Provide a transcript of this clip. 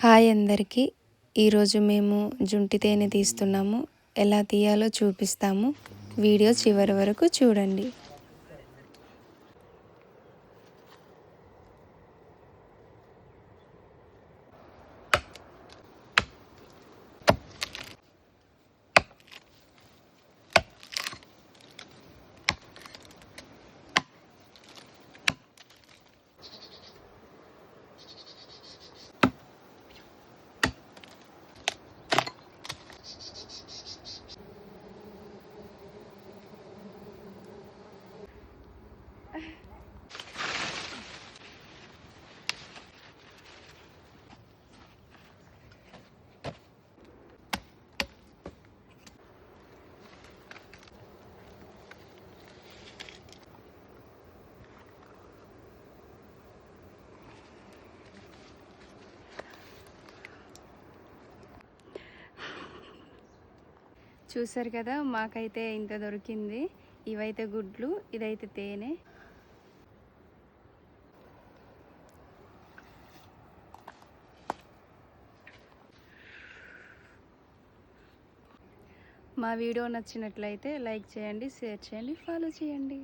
Hi అందరికీ. ఈరోజు మేము జుంటి తేనె తీస్తున్నాము. ఎలా తీయాలో చూపిస్తాము. వీడియో చివరి వరకు చూడండి. చూసారు కదా మాకైతే ఇంత దొరికింది. ఇవైతే గుడ్లు ఇదైతే తేనె. మా వీడియో నచ్చినట్లయితే లైక్ చేయండి షేర్ చేయండి ఫాలో చేయండి.